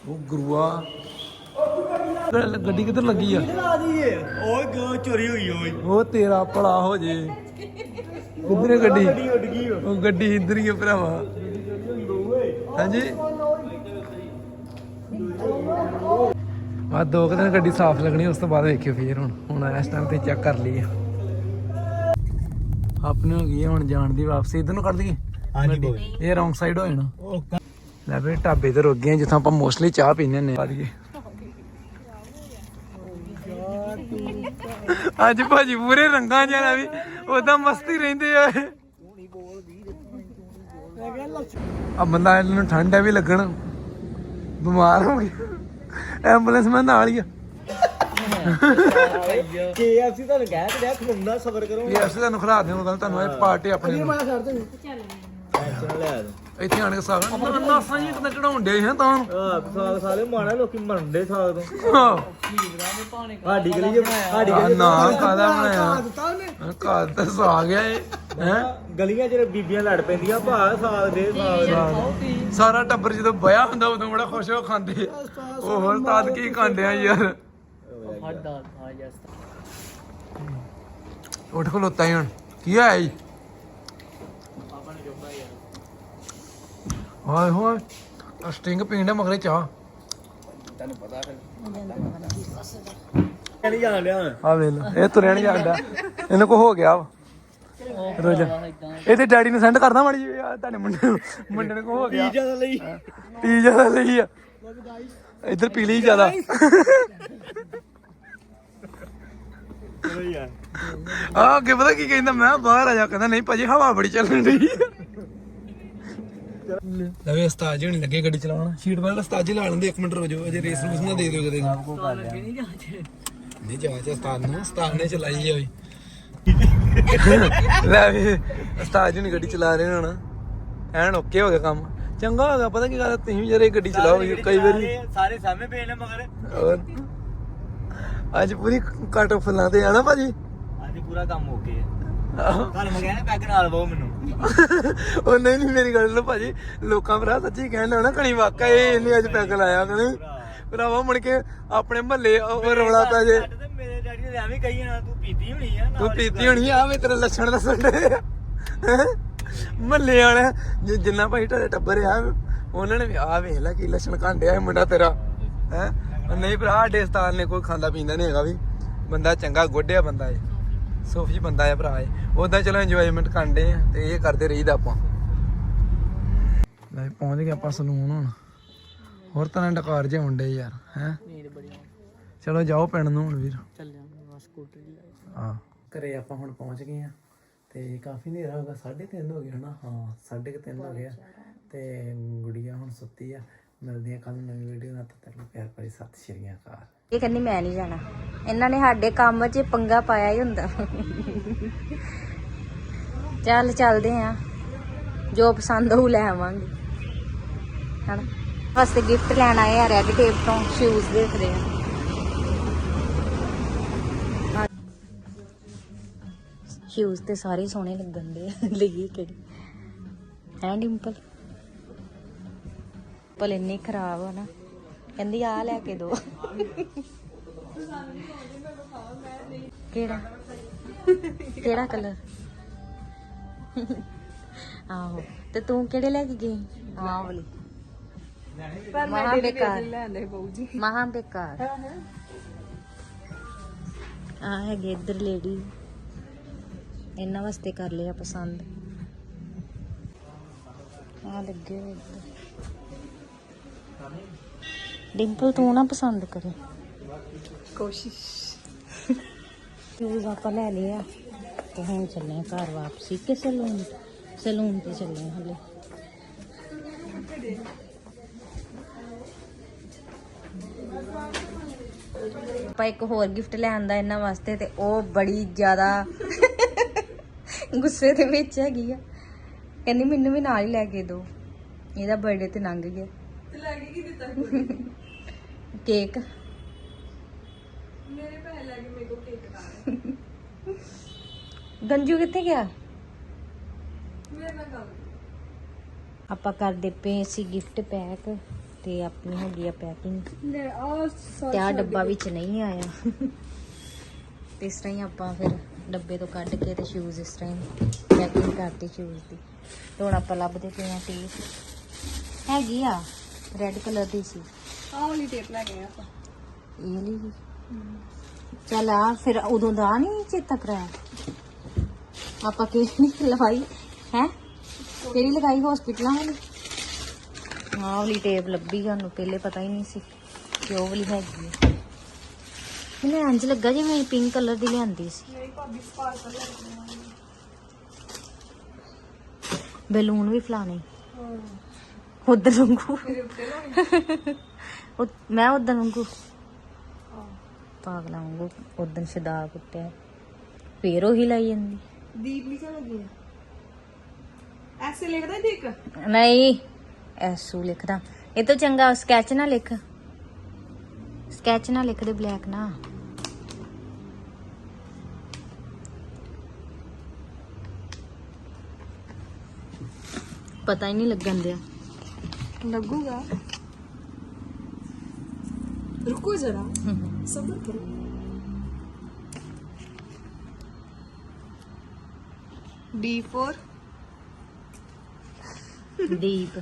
ਉਹ ਗੁਰੂਆ। ਗ- ਗੱਡੀ ਕਿੱਧਰ ਲੱਗੀ ਆ? ਓਏ ਗੋ ਚੋਰੀ ਹੋਈ ਓਏ। ਉਹ ਤੇਰਾ ਭਲਾ ਹੋ ਜੇ। ਕਿੱਧਰ ਹੈ ਗੱਡੀ? ਉੱਡ ਗਈ ਓ। ਉਹ ਗੱਡੀ ਇੱਧਰ ਹੀ ਆ ਭਰਾਵਾ। ਹਾਂਜੀ? ਆ ਦੋ ਕੁ ਦਿਨ ਗੱਡੀ ਸਾਫ਼ ਲੱਗਣੀ ਉਸ ਤੋਂ ਬਾਅਦ ਵੇਖਿਓ ਫੇਰ ਹੁਣ। ਹੁਣ ਇਸ ਟਾਈਮ ਤੇ ਚੈੱਕ ਕਰ ਲਈ ਆ ਆਪਣੇ ਹੋ ਗਈ ਹੁਣ ਜਾਣ ਦੀ ਵਾਪਸੀ। ਇਧਰ ਨੂੰ ਕੱਢ ਦਈਏ? ਹਾਂਜੀ। ਬੋਲ। ਇਹ ਰੌਂਗ ਸਾਈਡ ਹੋ ਜਾਣਾ। ਲੈ ਵੀ ਢਾਬੇ ਤੇ ਰੁਕ ਗਏ ਜਿੱਥੋਂ ਆਪਾਂ ਮੋਸਟਲੀ ਚਾਹ ਪੀਂਦੇ ਹੁੰਦੇ ਆ ਦੀਏ ਅੱਜ ਭਾਜੀ ਪੂਰੇ ਰੰਗਾਂ ਜਿਹਾ ਵੀ ਉਦਾਂ ਮਸਤੀ ਰਹਿੰਦੇ ਆ। ਆ ਬੰਦਾ ਇਹਨੂੰ ਠੰਡ ਹੈ ਵੀ ਲੱਗਣ ਬਿਮਾਰ ਹੋ ਗਿਆ। ਐਂਬੂਲੈਂਸ ਮੈਂ ਨਾਲ ਹੀ ਆ। KFC ਤੁਹਾਨੂੰ ਕਹਿ ਤੇ ਰਿਹਾ ਖਲੋਣਾ ਸਬਰ ਕਰੋ। ਇਹ ਅਸੀਂ ਤੁਹਾਨੂੰ ਖਿਲਾ ਦਿਆਂ ਗੱਲ ਤੁਹਾਨੂੰ ਇਹ ਪਾਰਟੀ ਆਪਣੀ ਨੂੰ। ਟੈਨਸ਼ਨ ਲੈ ਦੋ ਇੱਥੇ ਆਣ ਕੇ ਸਾਗ ਨਾ ਨਾਸਾਂ ਜੀ ਕਿਤੇ ਚੜਾਉਣ ਡੇ ਹੈ ਤਾਂ। ਆ ਸਾਲ ਸਾਲੇ ਮਾਣਾ ਲੋਕੀ ਮਰਨਦੇ ਸਾਲ ਤੋਂ। ਆਹ, ਸਾਡੀ ਗਲੀ ਚ ਸਾਡੀ ਆ ਗਲੀ ਚ ਨਾ ਕਾਦਾ ਬਣਾਇਆ ਦਿੱਤਾ ਉਹਨੇ। ਘਰ ਤਾਂ ਸਾਗ ਆ ਇਹ ਹੈ? ਗਲੀਆਂ 'ਚ ਬੀਬੀਆਂ ਲੜ ਪੈਂਦੀਆਂ ਭਾ ਸਾਲ ਦੇ ਸਾਲ ਦੇ। ਸਾਰਾ ਟੱਬਰ ਜਦੋਂ ਵਿਆਹ ਹੁੰਦਾ ਉਦੋਂ ਬੜਾ ਖੁਸ਼ ਹੋ ਕੇ ਖਾਂਦੇ ਉਹ ਹੋਰ ਤਾਦ ਕੀ ਖਾਂਦੇ ਆ ਯਾਰ। ਹੱਦਾ ਆ ਜਾ ਉੱਠ ਖਲੋਤਾ ਹੀ ਹੁਣ। ਕੀ ਹੋਇਆ ਜੀ? ਹਾਏ ਹੋਏ ਆ ਸਟਿੰਗ ਪੀਂਦਾ ਮਗਰੇ ਚਾਹ। ਨਹੀਂ ਜਾਣ ਡਿਆ। ਆ ਵੇਖ ਇਹ ਤੁਰਿਆ ਨਹੀਂ ਜਾਂਦਾ ਇਹਨੂੰ ਕੋ ਹੋ ਗਿਆ ਵਾ। ਰੋਜ਼। ਇਹ ਤੇ ਡੈਡੀ ਨੂੰ ਸੈਂਡ ਕਰਦਾ ਮਾੜੀ ਜੀ ਤੁਹਾਡੇ ਮੁੰਡੇ ਨੂੰ ਮੁੰਡੇ ਨੂੰ ਕੋ ਹੋ ਗਿਆ। ਜ਼ਿਆਦਾ ਲਈ। ਪੀ ਜ਼ਿਆਦਾ ਲਈ ਆ। ਇੱਧਰ ਪੀ ਲਈ ਜ਼ਿਆਦਾ ਚਲੋ ਯਾਰ ਆ। ਅੱਗੇ ਪਤਾ ਕੀ ਕਹਿੰਦਾ ਮੈਂ ਬਾਹਰ ਆ ਜਾ ਕਹਿੰਦਾ ਨਹੀਂ ਭਾਜੀ ਹਵਾ ਬੜੀ ਚੱਲਣ ਡਈ ਲਵੇ ਉਸਤਾਦ ਜੀ ਹੁਣੀ ਲੱਗੇ ਗੱਡੀ ਚਲਾਉਣ। ਸ਼ੀਟ ਬੈਲਟ ਉਸਤਾਦ ਜੀ ਲਾ ਲੈਂਦੇ ਇੱਕ ਮਿੰਟ ਰੋ ਜਾਓ ਅਜੇ ਰੇਸ ਰੂਸ ਨਾ ਦੇ ਦਿਓ ਕਦੇ। ਨਹੀਂ ਜਾ ਜਾ ਉਸਤਾਦ ਨੂੰ ਉਸਤਾਦ ਨੇ ਚਲਾਈ ਆ ਹੋਈ ਲੈ ਵੀ ਉਸਤਾਦ ਜੀ ਨੇ ਗੱਡੀ ਚਲਾ ਰਹੇ ਹੁਣ। ਐਨ ਓਕੇ ਹੋ ਗਿਆ ਕੰਮ। ਚੰਗਾ ਹੋ ਗਿਆ ਪਤਾ ਕੀ ਗੱਲ ਤੁਸੀਂ ਵੀ ਜਰੇ ਗੱਡੀ ਚਲਾਓ ਕਈ ਵਾਰੀ। ਸਾਰੇ- ਸਾਰੇ ਸਾਹਮਣੇ ਪਏ ਨੇ ਮਗਰ। ਹੋਰ? ਅੱਜ ਪੂਰੀ ਕੱਟ ਫੁੱਲਾਂ ਤੇ ਆਣਾ ਭਾਜੀ? ਅੱਜ ਪੂਰਾ ਕੰਮ ਹੋ ਗਿਆ। ਤੁਹਾਨੂੰ ਮੈਂ ਕਹਿੰਦਾ ਪੈਗ ਨਾਲ ਬਹੁ ਮੈਨੂੰ। [LAUGHS] ਉਹ ਨਹੀਂ ਨਹੀਂ ਮੇਰੀ ਗੱਲ ਲੋ ਭਾਜੀ। ਲੋਕਾਂ ਭਰਾ ਸੱਚੀ ਕਹਿਣ ਲੈਣਾ ਕਣੀ ਵਾਕਾ ਇਹ ਇਹਨੇ ਅੱਜ ਪੈਗ ਲਾਇਆ ਕਣੀ। ਭਰਾਵਾ ਮੁੜ ਕੇ ਆਪਣੇ ਮਹੱਲੇ ਉਹ ਰੌਲਾ ਪੈ ਜੇ। ਮੇਰੇ ਡੈਡੀ ਨੇ ਐਵੇਂ ਕਹੀ ਜਾਣਾ ਤੂੰ ਪੀਤੀ ਹੋਣੀ ਆ ਤੂੰ ਪੀਤੀ ਹੋਣੀ ਆ ਵੇ ਤੇਰੇ ਲੱਛਣ ਦੱਸਣ ਦੇ ਮਹੱਲੇ ਵਾਲਾ ਜਿੰਨਾ ਭਾਈ ਟੱਬਰ ਆ ਉਹਨਾਂ ਨੇ ਆ ਵੇਖ ਲੈ ਕੀ ਲੱਛਣ ਕਾਂਡਿਆ ਇਹ ਮੁੰਡਾ ਤੇਰਾ। ਹੈ? ਨਹੀਂ ਭਰਾ ਸਾਡੇ ਨੇ ਕੋਈ ਖਾਂਦਾ ਪੀਂਦਾ ਨਹੀਂ ਹੈਗਾ ਵੀ। ਬੰਦਾ ਚੰਗਾ ਗੋਡਿਆ ਬੰਦਾ ਏ। ਸੋਫੀ ਬੰਦਾ ਹੈ ਭਰਾ ਏ। ਉਦਾਂ ਚਲੋ ਇੰਜੋਇਮੈਂਟ ਕਰਦੇ ਆ ਤੇ ਇਹ ਕਰਦੇ ਰਹੀਦਾ ਆਪਾਂ। ਲੈ ਪਹੁੰਚ ਗਏ ਆਪਾਂ ਸਲੂਨ ਹੁਣ। ਹੋਰ ਤਰ੍ਹਾਂ ਡਕਾਰ ਜੇ ਹੁੰਦੇ ਯਾਰ ਹੈ? ਚਲੋ ਜਾਓ ਪਿੰਡ ਨੂੰ ਹੁਣ ਵੀਰ। ਸਕੂਟਰ ਹਾਂ। ਘਰੇ ਆਪਾਂ ਹੁਣ ਪਹੁੰਚ ਗਏ ਆ ਤੇ ਕਾਫੀ ਹਨੇਰਾ ਹੋ ਗਿਆ 3:30 ਹੋ ਗਏ ਹਨਾ? ਹਾਂ 3:30 ਹੋ ਗਿਆ ਤੇ ਗੁੜੀਆ ਹੁਣ ਸੁੱਤੀ ਆ। ਮਿਲਦੇ ਆ ਕੱਲ ਨਵੀਂ ਵੀਡੀਓ ਨਾਲ ਤਦ ਤੱਕ ਪਿਆਰ ਭਰੀ ਸਤਿ ਸ਼੍ਰੀ ਅਕਾਲ। ਇਹ ਕਹਿੰਦੀ ਮੈਂ ਨਹੀਂ ਜਾਣਾ। ਇਹਨਾਂ ਨੇ ਸਾਡੇ ਕੰਮ 'ਚ ਪੰਗਾ ਪਾਇਆ ਹੀ ਹੁੰਦਾ। ਚੱਲ ਚੱਲਦੇ ਆ। ਜੋ ਪਸੰਦ ਹੋਊ ਲੈ ਆਵਾਂਗੇ। ਹਨਾ? ਵਾਸਤੇ ਗਿਫਟ ਲੈਣ ਆਏ ਆ ਰੈਡ ਟੇਪ ਤੋਂ ਸ਼ੂਜ਼ ਦੇਖਦੇ ਆ। ਸ਼ੂਜ਼ ਤੇ ਸਾਰੇ ਸੋਹਣੇ ਲੱਗਣ ਦੇ ਲਈ ਕਿਹੜੀ? ਹੈ ਡਿੰਪਲ ਪਲ ਇੰਨੀ ਖਰਾਬ ਆ ਨਾ। ਕਹਿੰਦੀ ਆ ਲੈ ਕੇ ਦੋ। ਕਿਹੜਾ? ਕਿਹੜਾ ਕਲਰ? ਆਹੋ। ਤੇ ਤੂੰ ਕਿਹੜੇ ਲੈ ਕੇ ਗਈ? ਆਹ ਵਾਲੀ। ਮਹਾ ਬੇਕਾਰ ਮਹਾ ਬੇਕਾਰ ਆ ਹੈਗੇ ਇੱਧਰ ਲੇਡੀ। ਇਹਨਾਂ ਵਾਸਤੇ ਕਰ ਲਿਆ ਪਸੰਦ। ਆ ਲੱਗੇ ਇੱਧਰ। ਡਿੰਪਲ ਤੂੰ ਨਾ ਪਸੰਦ ਕਰੇ। ਕੋਸ਼ਿਸ਼। ਸ਼ੂਜ਼ ਆਪਾਂ ਲੈ ਲਿਆ ਤੇ ਹੁਣ ਚੱਲੇ ਆ ਘਰ ਵਾਪਸੀ ਕਿ ਸਲੂਨ? ਸਲੂਨ ਤੇ ਚੱਲੇ ਆ ਹਲੇ। ਆਪਾਂ ਇੱਕ ਹੋਰ ਗਿਫਟ ਲੈਣ ਦਾ ਇਹਨਾਂ ਵਾਸਤੇ ਤੇ ਉਹ ਬੜੀ ਜ਼ਿਆਦਾ ਗੁੱਸੇ ਦੇ ਵਿੱਚ ਹੈਗੀ ਆ। ਕਹਿੰਦੀ ਮੈਨੂੰ ਵੀ ਨਾਲ ਹੀ ਲੈ ਕੇ ਦਿਓ। ਇਹਦਾ ਬਰਥਡੇ ਤੇ ਲੰਘ ਗਿਆ। ਕੇਕ। ਮੇਰੇ ਪੈਸੇ ਲੈ ਕੇ ਮੇਰੇ ਕੋ ਕੇਕ ਗੰਜੂ ਕਿੱਥੇ ਗਿਆ? ਆਪਾਂ ਕਰਦੇ ਪਏ ਸੀ ਗਿਫਟ ਪੈਕ ਤੇ ਆਪਣੀ ਹੋ ਗਈ ਆ ਪੈਕਿੰਗ ਤੇ ਆ ਡੱਬਾ ਵਿੱਚ ਨਹੀਂ ਆਇਆ। ਤੇ ਇਸ ਤਰ੍ਹਾਂ ਹੀ ਆਪਾਂ ਫਿਰ ਡੱਬੇ ਤੋਂ ਕੱਢ ਕੇ ਤੇ ਸ਼ੂਜ਼ ਇਸ ਤਰ੍ਹਾਂ ਹੀ ਪੈਕਿੰਗ ਕਰਤੀ ਸ਼ੂਜ਼ ਦੀ। ਤੇ ਹੁਣ ਆਪਾਂ ਲੱਭਦੇ ਪਏ ਆ ਟੇਪ ਹੈਗੀ ਆ। ਰੈੱਡ ਕਲਰ ਦੀ ਸੀ। ਆਹ ਵਾਲੀ ਟੇਪ ਲੈ ਗਏ ਆਪਾਂ। ਇਹ ਲਈ ਚੱਲ ਆ ਫਿਰ ਉਦੋਂ ਦਾ ਨਹੀਂ ਚੇਤਾ ਕਰਾਇਆ ਆਪਾਂ ਕਿਹੜੀ ਲਵਾਈ ਹੈ? ਕਿਹੜੀ ਲਗਾਈ ਹਸਪੀਟਲਾਂ ਵਾਲੀ? ਆਹ ਵਾਲੀ ਟੇਪ ਲੱਭੀ ਸਾਨੂੰ ਪਹਿਲੇ ਪਤਾ ਹੀ ਨਹੀਂ ਸੀ ਕਿ ਉਹ ਵਾਲੀ ਹੈਗੀ ਹੈ ਮੈਨੂੰ ਇੰਜ ਲੱਗਾ ਜਿਵੇਂ ਪਿੰਕ ਕਲਰ ਦੀ ਲਿਆਂਦੀ ਸੀ। ਬੈਲੂਨ ਵੀ ਫਲਾਣੇ। ਉਧਰ ਵਾਂਗੂ। ਉਹ- ਮੈਂ ਉਧਰ ਵਾਂਗੂ। ਪਾਗਲਾ ਵਾਂਗੂ ਉਧਰ ਸ਼ਦਾ ਕੁੱਟਿਆ। ਫੇਰ ਉਹੀ ਲਾਈ ਜਾਂਦੀ। ਦੀਪ ਲਿਖਣ ਲੱਗੀ ਆ ਐਸੇ ਲਿਖਦਾ ਦੇਖ ਨਹੀਂ ਐਸੂ ਲਿਖਦਾ। ਇਹ ਤੋਂ ਚੰਗਾ ਸਕੈਚ ਨਾ ਲਿਖ। ਸਕੈਚ ਨਾ ਲਿਖ ਦੇ ਬਲੈਕ ਨਾ। ਪਤਾ ਹੀ ਨਹੀਂ ਲੱਗਣ ਦਿਆ। ਲੱਗੂਗਾ ਰੁਕੋ ਜਰਾ ਸਬਰ ਕਰੋ ਡੀ ਫੋਰ ਦੀਪ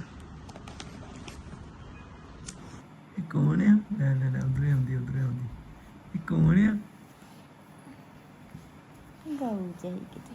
ਇਹ ਕੌਣ ਆ? ਲੈ ਲੈ ਲੈ ਉਧਰ ਆਉਂਦੀ ਉਧਰ ਆਉਂਦੀ। ਇਹ ਕੌਣ ਆ? ਗਾਉ ਜਾਈ ਕਿਤੇ।